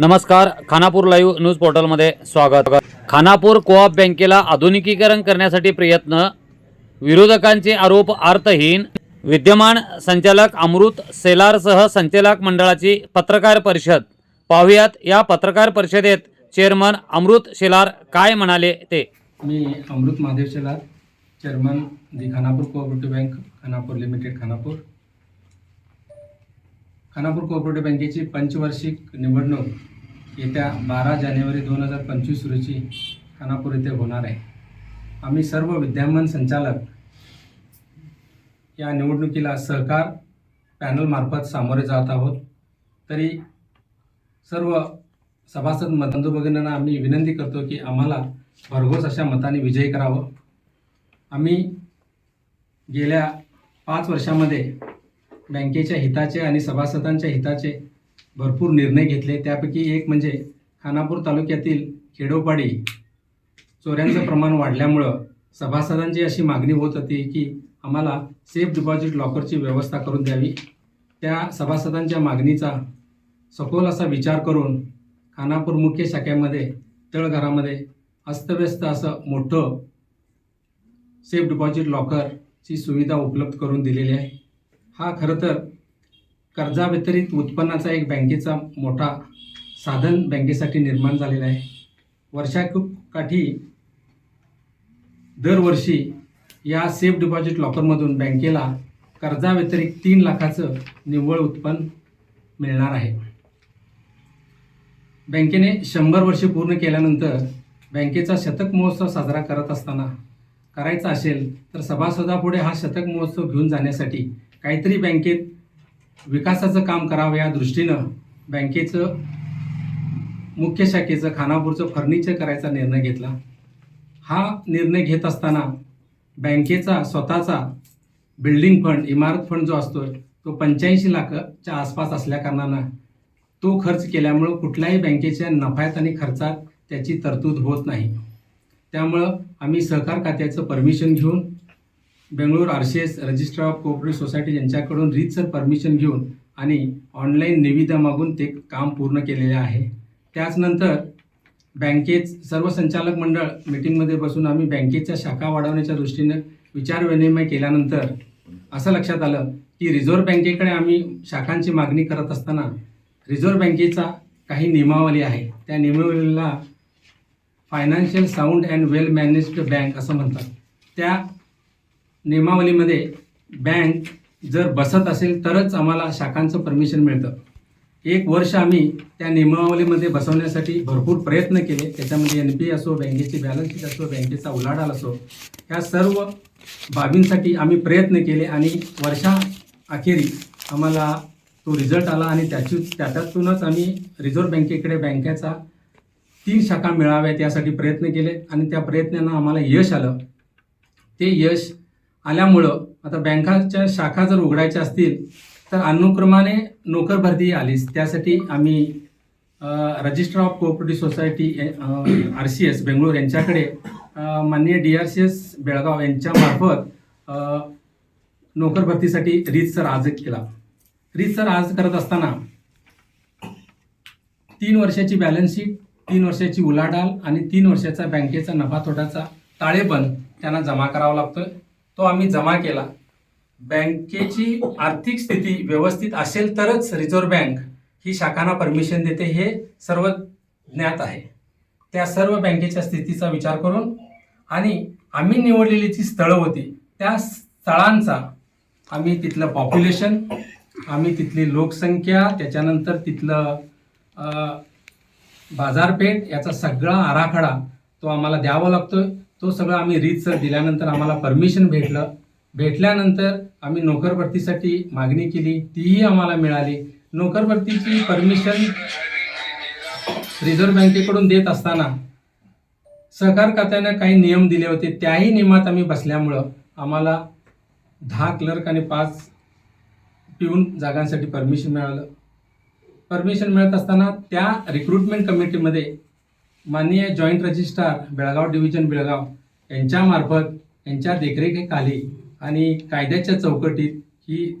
नमस्कार Khanapur live news पोर्टलमध्ये स्वागत. Khanapur co-op बँकेला आधुनिकीकरण करण्यासाठी प्रयत्न विरोधकांचे आरोप अर्थहीन विद्यमान संचालक अमृत सेलारसह संचालक मंडळाची पत्रकार परिषद. पाहुयात या पत्रकार परिषदेत चेअरमन अमृत शेलार काय म्हणाले ते? मी Amrut Mahadev Shelar chairman the Khanapur cooperative bank Khanapur limited Khanapur. Khanapur cooperative बँकेची पंचवार्षिक निवडणूक येत्या बारा जानेवारी दोन हजार पंचवीस रोजी खानापूर येथे होणार आहे. आम्ही सर्व विद्यमान संचालक या निवडणुकीला सहकार पॅनलमार्फत सामोरे जात आहोत. तरी सर्व सभासद बंधू आम्ही विनंती करतो की आम्हाला भरघोस अशा मताने विजयी करावं. आम्ही गेल्या पाच वर्षामध्ये बँकेच्या हिताचे आणि सभासदांच्या हिताचे भरपूर निर्णय घेतले. त्यापैकी एक म्हणजे खानापूर तालुक्यातील खेडोपाडी चोऱ्यांचं प्रमाण वाढल्यामुळं सभासदांची अशी मागणी होत होती की आम्हाला सेफ डिपॉझिट लॉकरची व्यवस्था करून द्यावी. त्या सभासदांच्या मागणीचा सखोल असा विचार करून खानापूर मुख्य शाखेमध्ये तळघरामध्ये अस्तव्यस्त असं मोठं सेफ डिपॉझिट लॉकरची सुविधा उपलब्ध करून दिलेली आहे. हा खरं तर कर्जाव्यतिरिक्त उत्पन्नाचा एक बँकेचा मोठा साधन बँकेसाठी निर्माण झालेला आहे. वर्षाकाठी दरवर्षी या सेफ डिपॉझिट लॉकरमधून बँकेला कर्जाव्यतिरिक्त तीन लाखाचं निव्वळ उत्पन्न मिळणार आहे. बँकेने शंभर वर्षे पूर्ण केल्यानंतर बँकेचा शतक महोत्सव साजरा करत असताना करायचा असेल तर सभासदापुढे हा शतक महोत्सव घेऊन जाण्यासाठी काहीतरी बँकेत विकासाचं काम करावं या दृष्टीनं बँकेचं मुख्य शाखेचं खानापूरचं फर्निचर करायचा निर्णय घेतला. हा निर्णय घेत असताना बँकेचा स्वतःचा बिल्डिंग फंड इमारत फंड जो असतो तो पंच्याऐंशी लाखाच्या आसपास असल्याकारणानं तो खर्च केल्यामुळं कुठल्याही बँकेच्या नफ्यात आणि खर्चात त्याची तरतूद होत नाही. त्यामुळं आम्ही सहकार खात्याचं परमिशन घेऊन Bengaluru R C S register of cooperative society यांच्याकडून रीतसर परमिशन घेऊन आणि ऑनलाईन निविदा मागून ते काम पूर्ण केलेले आहे. त्याचनंतर बँकेत सर्व संचालक मंडळ मिटिंगमध्ये बसून आम्ही बँकेच्या शाखा वाढवण्याच्या दृष्टीनं विचारविनिमय केल्यानंतर असं लक्षात आलं की रिझर्व्ह बँकेकडे आम्ही शाखांची मागणी करत असताना रिझर्व्ह बँकेचा काही नियमावली आहे. त्या नियमावलीला financial sound and well managed bank असं म्हणतात. त्या नियमावलीमध्ये बँक जर बसत असेल तरच आम्हाला शाखांचं परमिशन मिळतं. एक वर्ष आम्ही त्या नियमावलीमध्ये बसवण्यासाठी भरपूर प्रयत्न केले. त्याच्यामध्ये एन पी असो बँकेची बॅलन्स शीट असो बँकेचा उलाढाल असो ह्या सर्व बाबींसाठी आम्ही प्रयत्न केले आणि वर्षा अखेरी आम्हाला तो रिझल्ट आला आणि त्याची त्याच्यातूनच आम्ही रिझर्व्ह बँकेकडे बँकेचा तीन शाखा मिळाव्यात यासाठी प्रयत्न केले आणि त्या प्रयत्नांना आम्हाला यश आलं. ते यश आल्यामुळं आता बँकाच्या शाखा जर उघडायच्या असतील तर अनुक्रमाने नोकर भरती आलीच. त्यासाठी आम्ही register of cooperative society R C S Bengaluru यांच्याकडे माननीय D R C S Belgaum यांच्यामार्फत नोकर भरतीसाठी रीतसर अर्ज केला. रीतसर अर्ज करत असताना तीन वर्षाची बॅलन्स शीट तीन वर्षाची उलाढाल आणि तीन वर्षाचा बँकेचा नफा तोटाचा ताळेबंद त्यांना जमा करावा लागतोय. तो आम्ही जमा केला. बँकेची आर्थिक स्थिती व्यवस्थित असेल तरच रिझर्व्ह बँक ही शाखांना परमिशन देते हे सर्व ज्ञात आहे. त्या सर्व बँकेच्या स्थितीचा विचार करून आणि आम्ही निवडलेली जी स्थळं होती त्या स्थळांचा आम्ही तिथलं पॉप्युलेशन आम्ही तिथली लोकसंख्या त्याच्यानंतर तिथलं बाजारपेठ याचा सगळा आराखडा तो आम्हाला द्यावा लागतोय. तो सगळं आम्ही रीतसर दिल्यानंतर आम्हाला परमिशन भेटलं. भेटल्यानंतर आम्ही नोकरभरतीसाठी मागणी केली. तीही आम्हाला मिळाली. नोकरभरतीची परमिशन रिझर्व्ह बँकेकडून देत असताना सहकार खात्यानं काही नियम दिले होते. त्याही नियमात आम्ही बसल्यामुळं आम्हाला दहा क्लर्क आणि पाच पिऊन जागांसाठी परमिशन मिळालं. परमिशन मिळत असताना त्या रिक्रुटमेंट कमिटीमध्ये माननीय joint registrar Belgaum division Belgaum यांच्यामार्फत यांच्या देखरेखीखाली आणि कायद्याच्या चौकटीत ही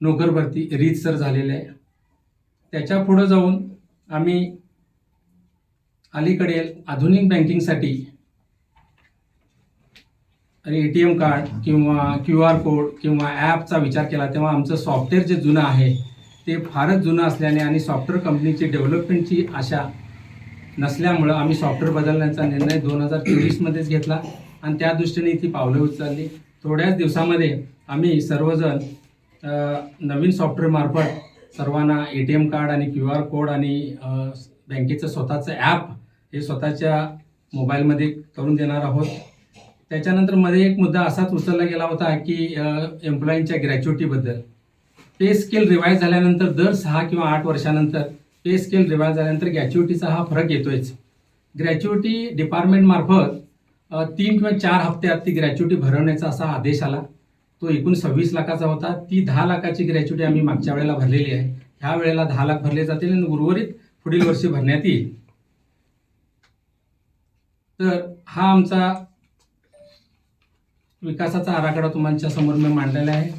नोकर भरती रीतसर झालेली आहे. त्याच्या पुढं जाऊन आम्ही अलीकडे आधुनिक बँकिंगसाठी ए टी एम कार्ड किंवा क्यू आर कोड किंवा ॲपचा विचार केला तेव्हा आमचं सॉफ्टवेअर जे जुनं आहे ते फारच जुनं असल्याने आणि सॉफ्टवेअर कंपनीची डेव्हलपमेंटची आशा नसल्यामुळं आम्ही सॉफ्टवेअर बदलण्याचा निर्णय दोन हजार चोवीसमध्येच घेतला आणि त्या दृष्टीने ती पावलं उचलली. थोड्याच दिवसामध्ये आम्ही सर्वजण नवीन सॉफ्टवेअरमार्फत सर्वांना ए टी एम कार्ड आणि क्यू आर कोड आणि बँकेचं स्वतःचं ॲप हे स्वतःच्या मोबाईलमध्ये करून देणार आहोत. त्याच्यानंतरमध्ये एक मुद्दा असाच उचलला गेला होता की एम्प्लॉईंच्या ग्रॅच्युटीबद्दल पे स्केल रिवाईज झाल्यानंतर दर सहा किंवा आठ वर्षानंतर पे स्केल रिवाईज झाल्यानंतर ग्रॅच्युटीचा हा फरक येतोयच. ग्रॅच्युटी डिपार्टमेंटमार्फत तीन किंवा चार हप्त्यात ती ग्रॅच्युटी भरवण्याचा असा आदेश आला. तो एकूण सव्वीस लाखाचा होता. ती दहा लाखाची ग्रॅच्युटी आम्ही मागच्या वेळेला भरलेली आहे. ह्या वेळेला दहा लाख भरले जातील आणि उर्वरित पुढील वर्षी भरण्यात येईल. तर हा आमचा विकासाचा आराखडा तुमच्यासमोर मी मांडलेला आहे.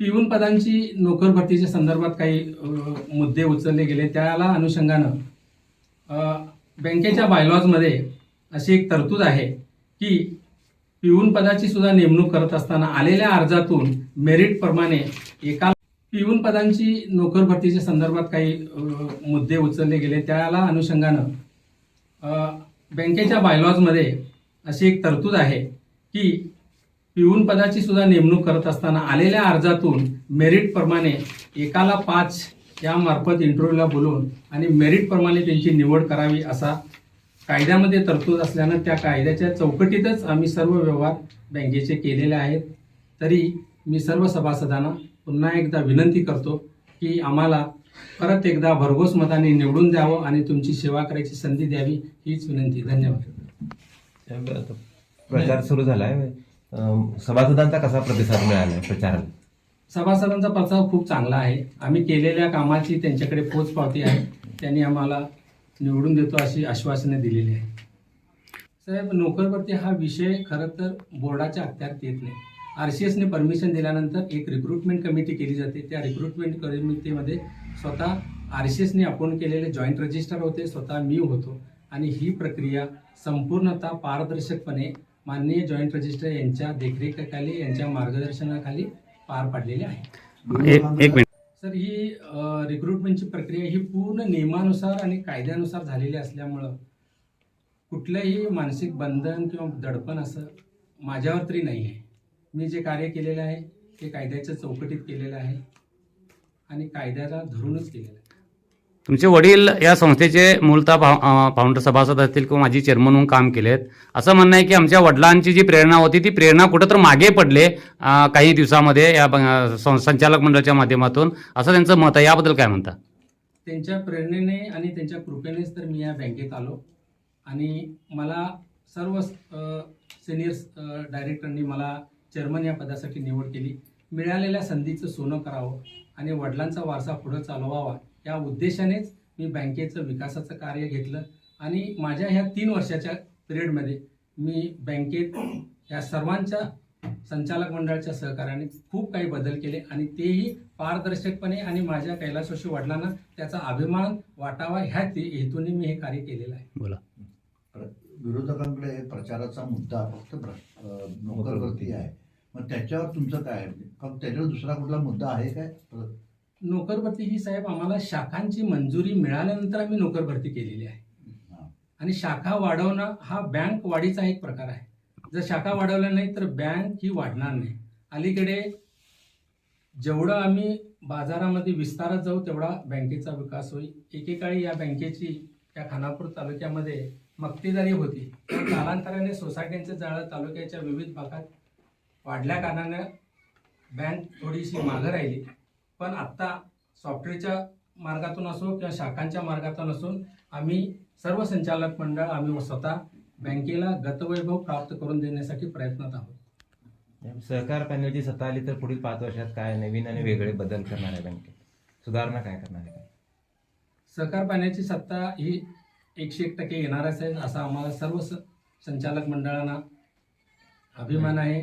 पिऊन पदांची नोकर भरतीच्या संदर्भात काही मुद्दे उचलले गेले. त्याला अनुषंगानं बँकेच्या बायलॉजमध्ये अशी एक तरतूद आहे की पिऊन पदाची सुद्धा नेमणूक करत असताना आलेल्या अर्जातून मेरिट प्रमाणे एका पिऊन पदांची नोकर भरतीच्या संदर्भात काही मुद्दे उचलले गेले. त्याला अनुषंगानं बँकेच्या बायलॉजमध्ये अशी एक तरतूद आहे की पिऊन पदाची सुद्धा नेमणूक करत असताना आलेल्या अर्जातून मेरिट प्रमाणे एकाला पाच या मार्फत इंटरव्ह्यूला बोलवून आणि मेरिट प्रमाणे त्यांची निवड करावी असा कायद्यामध्ये तरतूद असल्यानं त्या कायद्याच्या चौकटीतच आम्ही सर्व व्यवहार बँकेचे केलेले आहेत. तरी मी सर्व सभासदांना पुन्हा एकदा विनंती करतो की आम्हाला परत एकदा भरघोस मताने निवडून द्यावं आणि तुमची सेवा करायची संधी द्यावी हीच विनंती. धन्यवाद. प्रचार सुरू झाला आहे सभासदांचा कसा प्रतिसाद मिळाला प्रचाराला? सभासदांचा प्रसाद खूप चांगला आहे. आम्ही केलेल्या कामाची त्यांच्याकडे पोचपावती आहे. त्यांनी आम्हाला निवडून देतो अशी आश्वासने दिलेली आहे. साहेब नोकरभरती हा विषय खरं तर बोर्डाच्या अखत्यारीत येत नाही. आर सी एसने परमिशन दिल्यानंतर एक रिक्रुटमेंट कमिटी केली जाते. त्या रिक्रुटमेंट कमिटीमध्ये स्वतः आर सी एसने अपॉइंट केलेले जॉईंट रजिस्टर होते. स्वतः मी होतो. आणि ही प्रक्रिया संपूर्णतः पारदर्शकपणे माननीय जॉईंट रजिस्टर यांच्या देखरेखीखाली यांच्या मार्गदर्शनाखाली पार पाडलेली आहे. एक एक मिनिट. सर ही रिक्रुटमेंटची प्रक्रिया ही पूर्ण नियमानुसार आणि कायद्यानुसार झालेली असल्यामुळं कुठलंही मानसिक बंधन किंवा दडपण असं माझ्यावर तरी नाही आहे मी जे कार्य केलेलं आहे ते कायद्याच्या चौकटीत केलेलं आहे आणि कायद्याला धरूनच केलेलं आहे. तुमचे वडील या संस्थेचे मूलतः फा- फाउंडर सभासद असतील किंवा माझी चेअरमन म्हणून काम आहेत असं म्हणणं आहे की आमच्या वडिलांची जी प्रेरणा होती ती प्रेरणा कुठं तर मागे पडले काही दिवसामध्ये या ब- सं- संचालक मंडळाच्या माध्यमातून. असं त्यांचं मत आहे. याबद्दल काय म्हणता? त्यांच्या प्रेरणेने आणि त्यांच्या कृपेनेच तर मी या बँकेत आलो. आणि मला सर्व सिनियर डायरेक्टरनी मला चेअरमन या पदासाठी निवड केली. मिळालेल्या संधीचं सोनं करावं आणि वडिलांचा वारसा पुढं चालवावा या उद्देशानेच मी बँकेचं विकासाचं कार्य घेतलं आणि माझ्या ह्या तीन वर्षाच्या पिरियडमध्ये मी बँकेत या सर्वांच्या संचालक मंडळाच्या सहकार्याने खूप काही बदल केले आणि तेही पारदर्शकपणे आणि माझ्या कैलासोशी वडिलांना त्याचा अभिमान वाटावा ह्या ते- हेतूने मी हे कार्य केलेलं आहे. बोला. विरोधकांकडे प्रचाराचा मुद्दा फक्त नोकरभरती आहे. मग त्याच्यावर तुमचं काय आहे? फक्त त्याच्यावर दुसरा कुठला मुद्दा आहे काय? नोकरभरती ही साहेब आम्हाला शाखांची मंजुरी मिळाल्यानंतर आम्ही नोकरभरती केलेली आहे. आणि शाखा वाढवणं हा बँक वाढीचा एक प्रकार आहे. जर शाखा वाढवल्या नाही तर बँक ही वाढणार नाही. अलीकडे जेवढं आम्ही बाजारामध्ये विस्तारात जाऊ तेवढा बँकेचा विकास होईल. एकेकाळी या बँकेची या खानापूर तालुक्यामध्ये मक्तेदारी होती. कालांतराने सोसायट्यांचं जाळं तालुक्याच्या विविध भागात वाढल्या कारणानं बँक थोडीशी मागं राहिली. पण आत्ता सॉफ्टवेअरच्या मार्गातून असो किंवा शाखांच्या मार्गातून असून आम्ही सर्व संचालक मंडळ आम्ही स्वतः बँकेला गतवैभव प्राप्त करून देण्यासाठी प्रयत्नात आहोत. सहकार पॅनलची सत्ता आली तर पुढील पाच वर्षात काय नवीन आणि वेगळे बदल करणार आहे बँकेत? सुधारणा काय करणार आहे? सहकार पाण्याची सत्ता ही एकशे एक टक्के येणारच आहे असा आम्हाला सर्व स- संचालक मंडळांना अभिमान आहे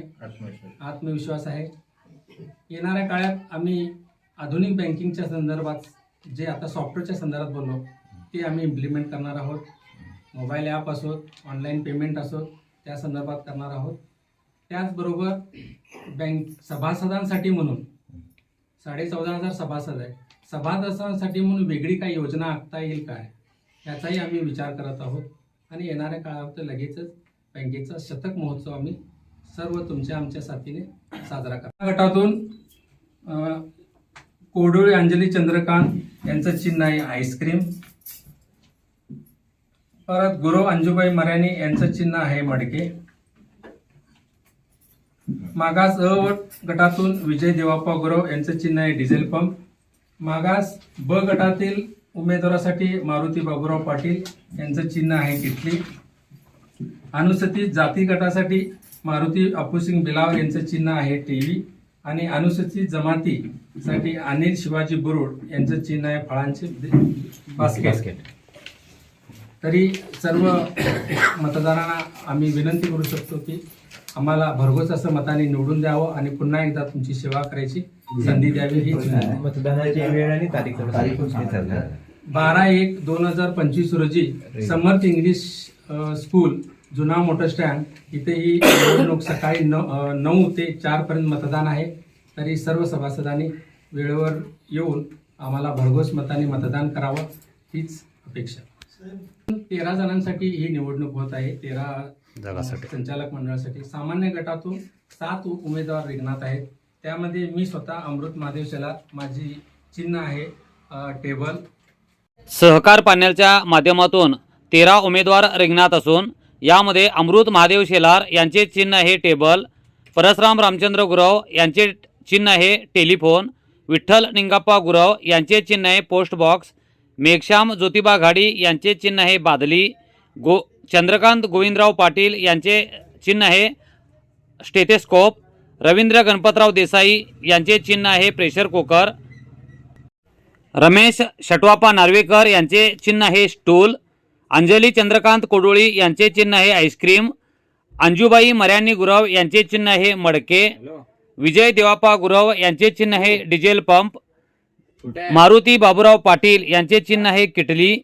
आत्मविश्वास आहे. येणाऱ्या काळात आम्ही आधुनिक बँकिंगच्या संदर्भात जे आता सॉफ्टवेअरच्या संदर्भात बोललो ते आम्ही इम्प्लिमेंट करणार आहोत. मोबाईल ॲप असोत ऑनलाईन पेमेंट असोत त्या संदर्भात करणार आहोत. त्याचबरोबर बँक सभासदांसाठी म्हणून साडे चौदा हजार सभासद आहे सभासदांसाठी म्हणून वेगळी काही योजना आखता येईल काय? याचाही आम्ही विचार करत आहोत. आणि येणाऱ्या काळात लगेचच बँकेचा शतक महोत्सव आम्ही सर्व तुमच्या आमच्या साथीने साजरा करा गटातून कोडोळी अंजली चंद्रकांत यांचं चिन्ह आहे आईस्क्रीम. परत गुरु अंजुबाई मराणी यांचं चिन्ह आहे मडके. मागास अ गटातून विजय देवाप्पा गुरव यांचं चिन्ह आहे डिझेल पंप. मागास ब गटातील उमेदवारासाठी मारुती बाबुराव पाटील यांचं चिन्ह आहे किटली अनुसूचित जाती गटासाठी मारुती अप्पूसिंग बिलावर यांचं चिन्ह आहे टीव्ही. आणि अनुसूचित जमातीसाठी अनिल शिवाजी बुरुड यांचं चिन्ह आहे फळांचे बास्केट तरी सर्व मतदारांना आम्ही विनंती करू शकतो की आम्हाला भरघोस असं मताने निवडून द्यावं आणि पुन्हा एकदा तुमची सेवा करायची संधी द्यावी ही मतदानाची वेळ आणि तारीख. बारा एक दोन हजार पंचवीस रोजी समर्थ इंग्लिश स्कूल जुना मोटर स्टँड इथे ही निवडणूक सकाळी नऊ ते चार पर्यंत मतदान आहे. तरी सर्व सभासदांनी वेळेवर येऊन आम्हाला भरघोस मताने मतदान करावं हीच अपेक्षा. तेरा जणांसाठी ही निवडणूक होत आहे. तेरा जगासाठी. संचालक मंडळासाठी. सामान्य गटातून सात उमेदवार रिंगणात आहेत. त्यामध्ये मी स्वतः अमृत महादेव शेलार माझी चिन्ह आहे टेबल. सहकार पॅनलच्या माध्यमातून तेरा उमेदवार रिंगणात असून यामध्ये अमृत महादेव शेलार यांचे चिन्ह आहे टेबल परसराम रामचंद्र गुरव यांचे चिन्ह आहे टेलिफोन. विठ्ठल निंगाप्पा गुरव यांचे चिन्ह आहे पोस्ट बॉक्स. मेघश्याम ज्योतिबा घाडी यांचे चिन्ह आहे बादली. गो चंद्रकांत गोविंदराव पाटील यांचे चिन्ह आहे स्टेथेस्कोप. रवींद्र गणपतराव देसाई यांचे चिन्ह आहे प्रेशर कुकर. रमेश शटवापा नार्वेकर यांचे चिन्ह आहे स्टूल. अंजली चंद्रकांत कोडोळी यांचे चिन्ह आहे आईस्क्रीम. अंजुबाई मर्यानी गुरव यांचे चिन्ह आहे मडके. विजय देवापा गुरव यांचे चिन्ह आहे डिझेल पंप. मारुती बाबूराव पाटील यांचे चिन्ह आहे किटली.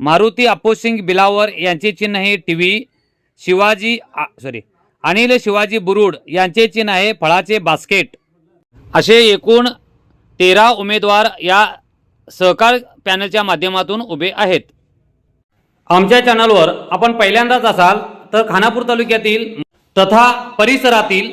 मारुती अप्पोसिंग बिलावर यांचे चिन्ह आहे टीव्ही. शिवाजी सॉरी अनिल शिवाजी बुरुड यांचे चिन्ह आहे फळाचे बास्केट. असे एकूण तेरा उमेदवार या सहकार पॅनलच्या माध्यमातून उभे आहेत. आमच्या चॅनलवर आपण पहिल्यांदाच असाल तर खानापूर तालुक्यातील तथा परिसरातील